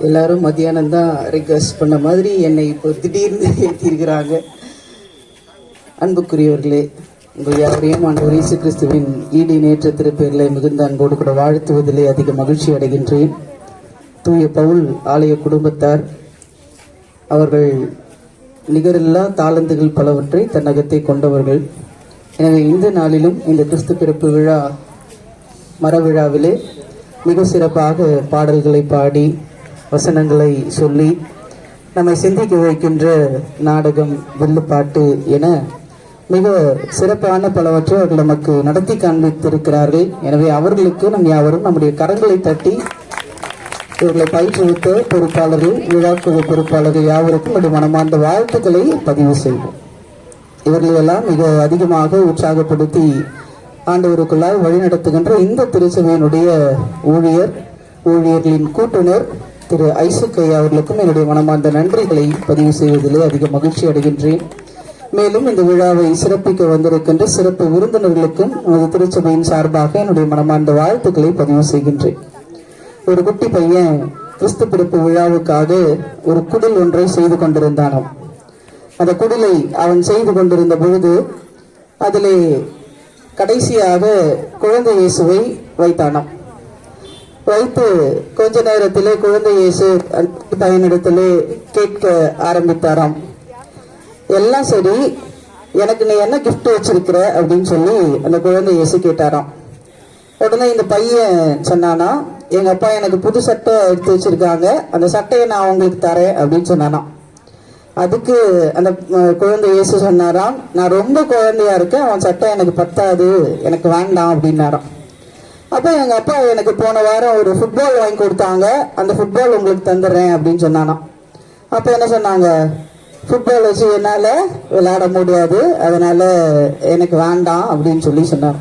எல்லாரும் மத்தியானம் தான் ரிக்வஸ்ட் பண்ண மாதிரி என்னை இப்போ திடீர்னு ஏற்றிருக்கிறாங்க அன்புக்குரியவர்களே உங்கள் யாரையும் ஆண்டவர் இயேசு கிறிஸ்துவின் ஈடு நேற்ற திருப்பெயர்களை மிகுந்த அன்போடு கூட வாழ்த்துவதிலே அதிக மகிழ்ச்சி அடைகின்றேன். தூய பவுல் ஆலய குடும்பத்தார் அவர்கள் நிகரில்லா தாளந்துகள் பலவற்றை தன்னகத்தை கொண்டவர்கள். எனவே இந்த நாளிலும் இந்த கிறிஸ்து பிறப்பு விழா மரவிழாவிலே மிக சிறப்பாக பாடல்களை பாடி வசனங்களை சொல்லி நம்மை சிந்திக்க வைக்கின்ற நாடகம் வில்லுப்பாட்டு என மிக சிறப்பான பலவற்றை அவர்கள் நமக்கு நடத்தி காண்பித்திருக்கிறார்கள். எனவே அவர்களுக்கு நம் யாவரும் நம்முடைய கரங்களை தட்டி இவர்களை பயிற்றுவித்த பொறுப்பாளர்கள் விழாக்குழு பொறுப்பாளர்கள் யாவருக்கும் நம்முடைய மனமார்ந்த வாழ்த்துக்களை பதிவு செய்வோம். இவர்களையெல்லாம் மிக அதிகமாக உற்சாகப்படுத்தி ஆண்டவருக்குள்ளாய் வழிநடத்துகின்ற இந்த திருச்சபையினுடைய ஊழியர் ஊழியர்களின் கூட்டுனர் திரு ஐசுக்கையா அவர்களுக்கும் என்னுடைய மனமார்ந்த நன்றிகளை பதிவு செய்வதிலே அதிக மகிழ்ச்சி அடைகின்றேன். மேலும் இந்த விழாவை சிறப்பிக்க வந்திருக்கின்ற சிறப்பு விருந்தினர்களுக்கும் நமது திருச்சபையின் சார்பாக என்னுடைய மனமார்ந்த வாழ்த்துக்களை பதிவு செய்கின்றேன். ஒரு குட்டி பையன் கிறிஸ்து பிறப்பு விழாவுக்காக ஒரு குடில் ஒன்றை செய்து கொண்டிருந்தானாம். அந்த குடிலை அவன் செய்து கொண்டிருந்த பொழுது அதிலே கடைசியாக குழந்தை இயேசுவை வைத்தானாம். வைத்து கொஞ்ச நேரத்திலே குழந்தை இயேசு பையனிடத்திலே கேட்க ஆரம்பித்தாராம். எல்லாம் சரி எனக்கு நீ என்ன கிஃப்ட் வச்சிருக்கிற? அப்படின்னு சொல்லி அந்த குழந்தை இயேசு கேட்டாராம். உடனே இந்த பையன் சொன்னானா எங்க அப்பா எனக்கு புது சட்டை எடுத்து வச்சிருக்காங்க. அந்த சட்டையை நான் உங்களுக்கு தரேன் அப்படின்னு சொன்னானாம். அதுக்கு அந்த குழந்தை இயேசு சொன்னாராம் நான் ரொம்ப குழந்தையா இருக்கேன். அவன் சட்டை எனக்கு பத்தாது. எனக்கு வேண்டாம் அப்படின்னாராம். அப்போ எங்கள் அப்பா எனக்கு போன வாரம் ஒரு ஃபுட்பால் வாங்கி கொடுத்தாங்க. அந்த ஃபுட்பால் உங்களுக்கு தந்துடுறேன் அப்படின்னு சொன்னானா அப்போ என்ன சொன்னாங்க? ஃபுட்பால் வச்சு என்னால் விளையாட முடியாது. அதனால் எனக்கு வேண்டாம் அப்படின்னு சொல்லி சொன்னார்.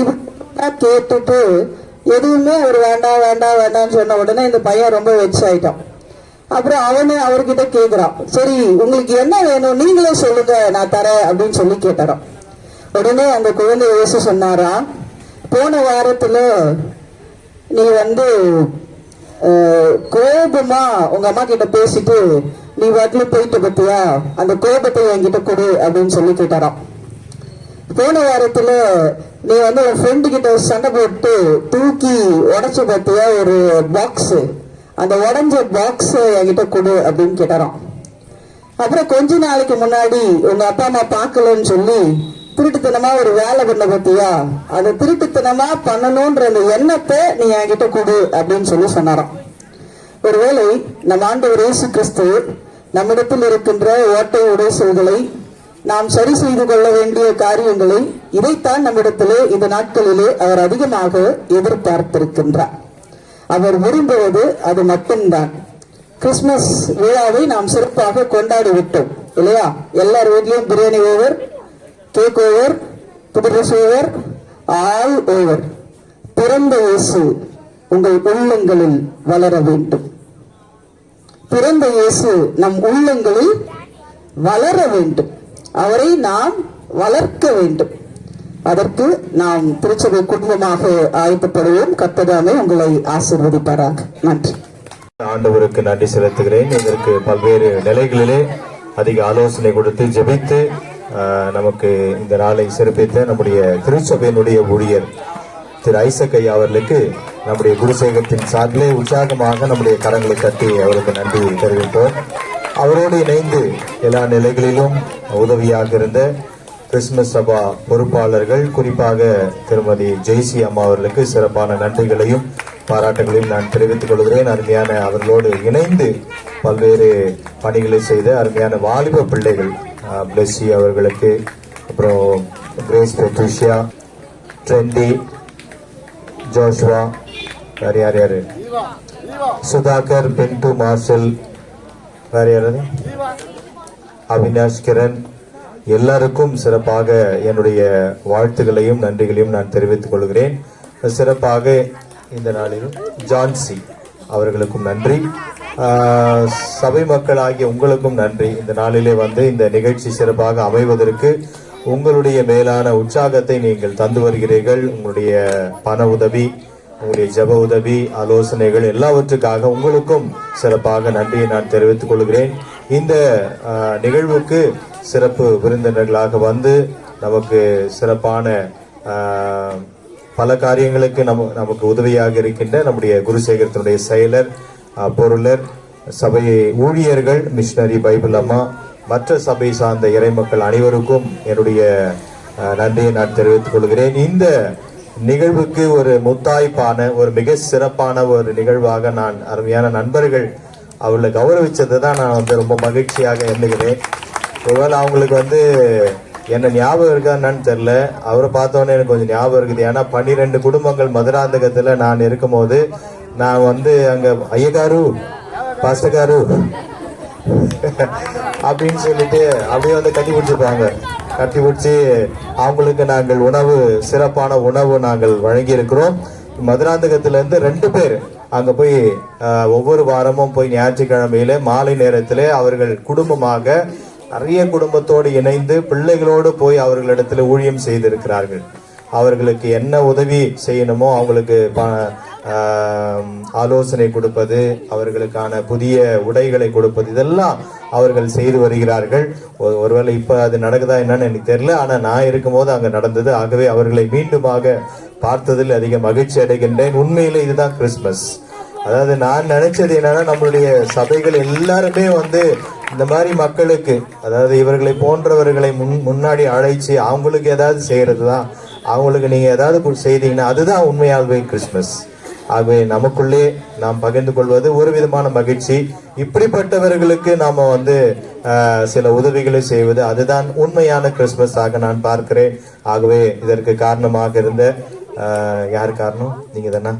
இப்படி கேட்டுட்டு எதுவுமே அவர் வேண்டாம் வேண்டாம் வேண்டாம்னு சொன்ன உடனே இந்த பையன் ரொம்ப வெக்ஸ் ஆயிட்டான். அப்புறம் அவனு அவர்கிட்ட கேட்குறான் சரி உங்களுக்கு என்ன வேணும்? நீங்களே சொல்லுங்க நான் தரேன் அப்படின்னு சொல்லி கேட்டாராம். உடனே அந்த குழந்தை இயேசு சொன்னாராம் போன வாரத்துல நீ வந்து கோபமா உங்க அம்மா கிட்ட பேசிட்டு நீ வாட்டில போயிட்டு பத்தியா? அந்த கோபத்தை என்கிட்ட கொடு அப்படின்னு சொல்லி கேட்டாராம். போன வாரத்துல நீ வந்து உன் ஃப்ரெண்டு கிட்ட சண்டை போட்டு தூக்கி உடச்சு பார்த்தியா ஒரு பாக்ஸ் அந்த உடஞ்ச பாக்ஸ் என்கிட்ட கொடு அப்படின்னு கேட்டாராம். அப்புறம் கொஞ்ச நாளைக்கு முன்னாடி உங்க அப்பா அம்மா பார்க்கலன்னு சொல்லி திருட்டுத்தனமா ஒரு வேலை பண்ண பத்தியா? அந்த திருட்டுத்தனமா பண்ணணும்ன்ற அந்த எண்ணத்தை நீ என்கிட்ட கொடு அப்படின்னு சொல்லி சொன்னாராம். ஒருவேளை நம் ஆண்டவர் இயேசு கிறிஸ்து நம்மிடத்தில் இருக்கின்ற ஓட்டை உடைசல்களை நாம் சரி செய்து கொள்ள வேண்டிய காரியங்களை இதைத்தான் நம்மிடத்திலே இந்த நாட்களிலே அவர் அதிகமாக எதிர்பார்த்திருக்கின்றார். அவர் விரும்புவது அது மட்டும்தான். கிறிஸ்துமஸ் விழாவை நாம் சிறப்பாக கொண்டாடி விட்டோம் இல்லையா? எல்லார் வீட்லயும் பிரியாணி ஓவர் கேக் ஓவர் புது ஓவர் ஆல் ஓவர் பிறந்த இயேசு உங்கள் உள்ளங்களில் வளர வேண்டும். பிறந்த இயேசு நம் உள்ளங்களில் வளர வேண்டும். அவரை நாம் வளர்க்க வேண்டும். அதற்கு நாம் திருச்சபை குடும்பமாக ஆயத்தப்படுவோம் கத்ததாமே உங்களை ஆசிர்வதிப்பாராக. நன்றி. ஆண்டவருக்கு நன்றி செலுத்துகிறேன். இதற்கு பல்வேறு நிலைகளிலே அதிக ஆலோசனை கொடுத்து ஜெபித்து நமக்கு இந்த நாளை சிறப்பித்த நம்முடைய திருச்சபையினுடைய ஊழியர் திரு ஐசக்கை அவர்களுக்கு நம்முடைய குருசேகத்தின் சார்பிலே உற்சாகமாக நம்முடைய கரங்களை தட்டி அவருக்கு நன்றி தெரிவிப்போம். அவரோடு இணைந்து எல்லா நிலைகளிலும் உதவியாக இருந்த கிறிஸ்துமஸ் சபா பொறுப்பாளர்கள் குறிப்பாக திருமதி ஜெய்சி அம்மா அவர்களுக்கு சிறப்பான நன்றிகளையும் பாராட்டுகளையும் நான் தெரிவித்துக் கொள்கிறேன். அருமையான அவர்களோடு இணைந்து பல்வேறு பணிகளை செய்த அருமையான வாலிப பிள்ளைகள் பிளஸ்ஸி அவர்களுக்கு. அப்புறம் கிரேஸ் பெட்ரிஷியா ட்ரெண்டி ஜோஷ்வா வேறு யார் யார்? சுதாகர் பின்டு மார்ஷல் வேறு யாராவது அவினாஷ் கிரண். எல்லாருக்கும் சிறப்பாக என்னுடைய வாழ்த்துக்களையும் நன்றிகளையும் நான் தெரிவித்துக் கொள்கிறேன். சிறப்பாக இந்த நாளிலும் ஜான்சி அவர்களுக்கும் நன்றி. சபை மக்கள் ஆகிய உங்களுக்கும் நன்றி. இந்த நாளிலே வந்து இந்த நிகழ்ச்சி சிறப்பாக அமைவதற்கு உங்களுடைய மேலான உற்சாகத்தை நீங்கள் தந்து வருகிறீர்கள். உங்களுடைய பண உதவி உங்களுடைய ஜெப உதவி ஆலோசனைகள் எல்லாவற்றுக்காக உங்களுக்கும் சிறப்பாக நன்றியை நான் தெரிவித்துக் கொள்கிறேன். இந்த நிகழ்வுக்கு சிறப்பு விருந்தினர்களாக வந்து நமக்கு சிறப்பான பல காரியங்களுக்கு நம நமக்கு உதவியாக இருக்கின்ற நம்முடைய குருசேகரத்தினுடைய செயலர் பொருளர் சபை ஊழியர்கள் மிஷினரி பைபிள் அம்மா மற்ற சபை சார்ந்த இறைமக்கள் அனைவருக்கும் என்னுடைய நன்றியை நான் தெரிவித்துக் கொள்கிறேன். இந்த நிகழ்வுக்கு ஒரு முத்தாய்ப்பான ஒரு மிக சிறப்பான ஒரு நிகழ்வாக நான் அருமையான நண்பர்கள் அவர்களை கௌரவிச்சதை தான் நான் வந்து ரொம்ப மகிழ்ச்சியாக எண்ணுகிறேன். ஒருவேளை அவங்களுக்கு வந்து என்ன ஞாபகம் இருக்கா என்னன்னு தெரில அவரை பார்த்தோன்னே எனக்கு கொஞ்சம் ஞாபகம் இருக்குது. ஏன்னா பன்னிரெண்டு குடும்பங்கள் மதுராந்தகத்தில் நான் இருக்கும்போது நான் வந்து அங்கே ஐயகாரு பாஸ்டகாரு அப்படின்னு சொல்லிட்டு அப்படியே வந்து கட்டி பிடிச்சிருப்பாங்க. கட்டி பிடிச்சி அவங்களுக்கு நாங்கள் உணவு சிறப்பான உணவு நாங்கள் வழங்கி இருக்கிறோம் இருந்து ரெண்டு பேர் அங்கே போய் ஒவ்வொரு வாரமும் போய் ஞாயிற்றுக்கிழமையில மாலை நேரத்தில் அவர்கள் குடும்பமாக நிறைய குடும்பத்தோடு இணைந்து பிள்ளைகளோடு போய் அவர்களிடத்தில் ஊழியம் செய்திருக்கிறார்கள். அவர்களுக்கு என்ன உதவி செய்யணுமோ அவங்களுக்கு ஆலோசனை கொடுப்பது அவர்களுக்கான புதிய உடைகளை கொடுப்பது இதெல்லாம் அவர்கள் செய்து வருகிறார்கள். ஒருவேளை இப்போ அது நடக்குதா என்னன்னு எனக்கு தெரியல. ஆனால் நான் இருக்கும்போது அங்கே நடந்தது. ஆகவே அவர்களை மீண்டுமாக பார்த்ததில் அதிக மகிழ்ச்சி அடைகின்றேன். உண்மையில் இதுதான் கிறிஸ்மஸ். அதாவது நான் நினைச்சது என்னன்னா நம்மளுடைய சபைகள் எல்லாருமே வந்து இந்த மாதிரி மக்களுக்கு அதாவது இவர்களை போன்றவர்களை முன் முன்னாடி அழைச்சி அவங்களுக்கு ஏதாவது செய்கிறது தான் அவங்களுக்கு நீங்கள் ஏதாவது செய்தீங்கன்னா அதுதான் உண்மையாகவே கிறிஸ்மஸ். ஆகவே நமக்குள்ளே நாம் பகிர்ந்து கொள்வது ஒரு விதமான மகிழ்ச்சி. இப்படிப்பட்டவர்களுக்கு நாம் வந்து சில உதவிகளை செய்வது அதுதான் உண்மையான கிறிஸ்மஸ் ஆக நான் பார்க்கிறேன். ஆகவே இதற்கு காரணமாக இருந்த யார் காரணம்? நீங்கள் தானே?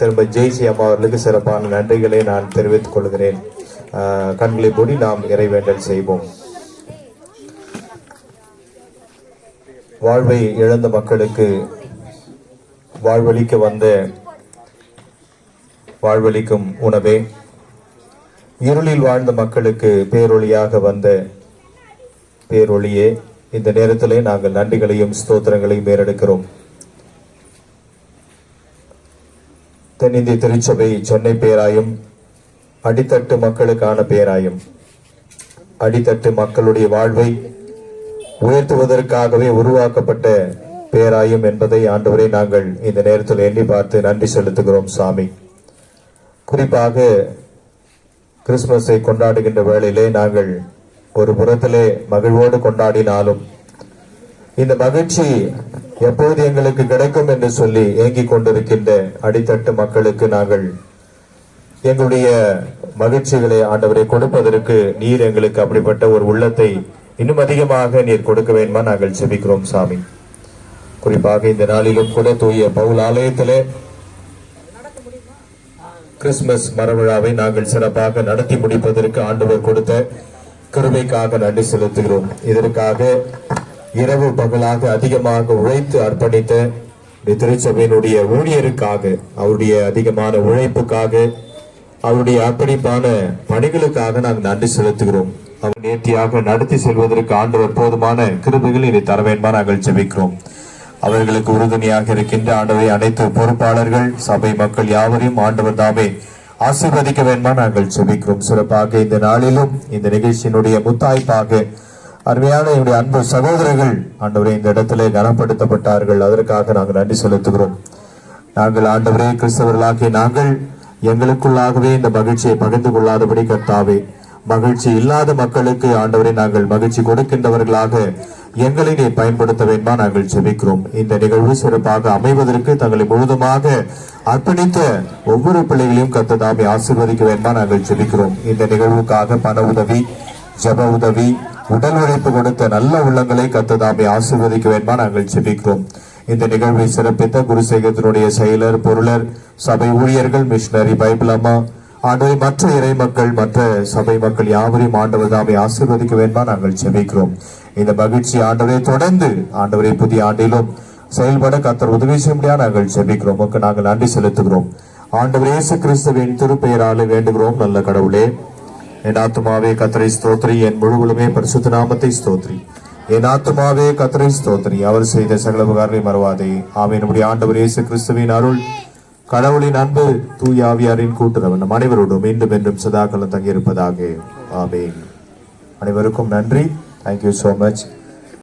திரும்ப ஜெய்சி அம்மா அவர்களுக்கு சிறப்பான நன்றிகளை நான் தெரிவித்துக் கொள்கிறேன். கண்களை மூடி நாம் இறைவேண்டல் செய்வோம். வாழ்வை இழந்த மக்களுக்கு வாழ்வழிக்க வந்த வாழ்வளிக்கும் உணவே. இருளில் வாழ்ந்த மக்களுக்கு பேரொளியாக வந்த பேரொளியே இந்த நேரத்திலே நாங்கள் நன்றிகளையும் ஸ்தோத்திரங்களையும் ஏறெடுக்கிறோம். தென்னிந்திய திருச்சபை சென்னை பேராயும் அடித்தட்டு மக்களுக்கான பேராயும். அடித்தட்டு மக்களுடைய வாழ்வை உயர்த்துவதற்காகவே உருவாக்கப்பட்ட பேராயும் என்பதை ஆண்டவரை நாங்கள் இந்த நேரத்தில் எண்ணி பார்த்து நன்றி செலுத்துகிறோம் சாமி. குறிப்பாக கிறிஸ்துமஸை கொண்டாடுகின்ற வேளையிலே நாங்கள் ஒரு புறத்திலே மகிழ்வோடு கொண்டாடினாலும் இந்த மகிழ்ச்சி எப்போது எங்களுக்கு கிடைக்கும் என்று சொல்லி ஏங்கிக் கொண்டிருக்கின்ற அடித்தட்டு மக்களுக்கு நாங்கள் எங்களுடைய மகிழ்ச்சிகளை ஆண்டவரை கொடுப்பதற்கு நீர் எங்களுக்கு அப்படிப்பட்ட ஒரு உள்ளத்தை இன்னும் அதிகமாக நீர் கொடுக்க வேண்டுமா நாங்கள் செபிக்கிறோம் சாமி. குறிப்பாக இந்த நாளிலும் கூட தூய பவுல் ஆலயத்திலே கிறிஸ்துமஸ் மரவிழாவை நாங்கள் சிறப்பாக நடத்தி முடிப்பதற்கு ஆண்டவர் கொடுத்த கருமைக்காக நன்றி செலுத்துகிறோம். இதற்காக இரவு பகலாக அதிகமாக உழைத்து அர்ப்பணித்த திருச்சபையினுடைய ஊழியருக்காக அவருடைய அதிகமான உழைப்புக்காக அவருடைய அர்ப்பணிப்பான பணிகளுக்காக நாங்கள் நன்றி செலுத்துகிறோம். அவர் நேர்த்தியாக நடத்தி செல்வதற்கு ஆண்டவர் போதுமான கிருபைகள் இதை தர வேண்டுமா நாங்கள் செவிக்கிறோம் அவர்களுக்கு உறுதுணையாக இருக்கின்ற ஆண்டவை அனைத்து பொறுப்பாளர்கள் சபை மக்கள் யாவரையும் ஆண்டவர் தாமே ஆசீர்வதிக்க வேண்டுமா? நாங்கள் ஜெபிக்கிறோம். சிறப்பாக இந்த நாளிலும் இந்த நிகழ்ச்சியினுடைய முத்தாய்ப்பாக அருமையான என்னுடைய அன்பு சகோதரர்கள் ஆண்டவரை இந்த இடத்திலே கனப்படுத்தப்பட்டார்கள். அதற்காக நாங்கள் நன்றி செலுத்துகிறோம். நாங்கள் ஆண்டவரே கிறிஸ்தவர்களாகிய நாங்கள் எங்களுக்குள்ளாகவே இந்த மகிழ்ச்சியை பகிர்ந்து கொள்ளாதபடி கர்த்தாவே மகிழ்ச்சி இல்லாத மக்களுக்கு ஆண்டவரை நாங்கள் மகிழ்ச்சி கொடுக்கின்றவர்களாக எங்களை நீ பயன்படுத்த வேண்டுமா நாங்கள் செபிக்கிறோம் இந்த நிகழ்வு சிறப்பாக அமைவதற்கு தங்களை முழுதுமாக அர்ப்பணித்த ஒவ்வொரு பிள்ளைகளையும் கத்த தாமே ஆசீர்வதிக்க வேண்டுமா நாங்கள் செபிக்கிறோம் இந்த நிகழ்வுக்காக பண உதவி ஜப உதவி உடல் உழைப்பு கொடுத்த நல்ல உள்ளங்களை கத்த தாமே ஆசீர்வதிக்க வேண்டுமா நாங்கள் செபிக்கிறோம் இந்த நிகழ்வை சிறப்பித்த குருசேகத்தினுடைய செயலர் பொருளர் சபை ஊழியர்கள் மிஷினரி பைபிள் அம்மா ஆண்டவரை மற்ற இறை மக்கள் மற்ற சபை மக்கள் யாவரையும் ஆண்டவர் தாமை ஆசீர்வதிக்க வேண்டுமா நாங்கள் செபிக்கிறோம் இந்த மகிழ்ச்சி ஆண்டவரை தொடர்ந்து ஆண்டவரை புதிய ஆண்டிலும் செயல்பட கத்தர் உதவி செய்ய நாங்கள் செபிக்கிறோம் உமக்கு நாங்கள் நன்றி செலுத்துகிறோம். ஆண்டவர் இயேசு கிறிஸ்துவின் திருப்பெயராலே வேண்டுகிறோம். நல்ல கடவுளே என் ஆத்மாவே கத்தரை ஸ்தோத்ரி என் முழுவலுமே பரிசுத்த நாமத்தை ஸ்தோத்ரி என் ஆத்மாவே கத்தரை ஸ்தோத்ரி அவர் செய்த சகல உபகாரங்களை மறவாதே. ஆமே நம்முடைய ஆண்டவர் இயேசு கிறிஸ்துவின் அருள். கடவுளின் அன்பு தூய் ஆவியாரின் கூட்டுறவு நம் அனைவரோடும் மீண்டும் என்றும் சதாக்களும் தங்கியிருப்பதாக. ஆமேன். அனைவருக்கும் நன்றி. Thank you so much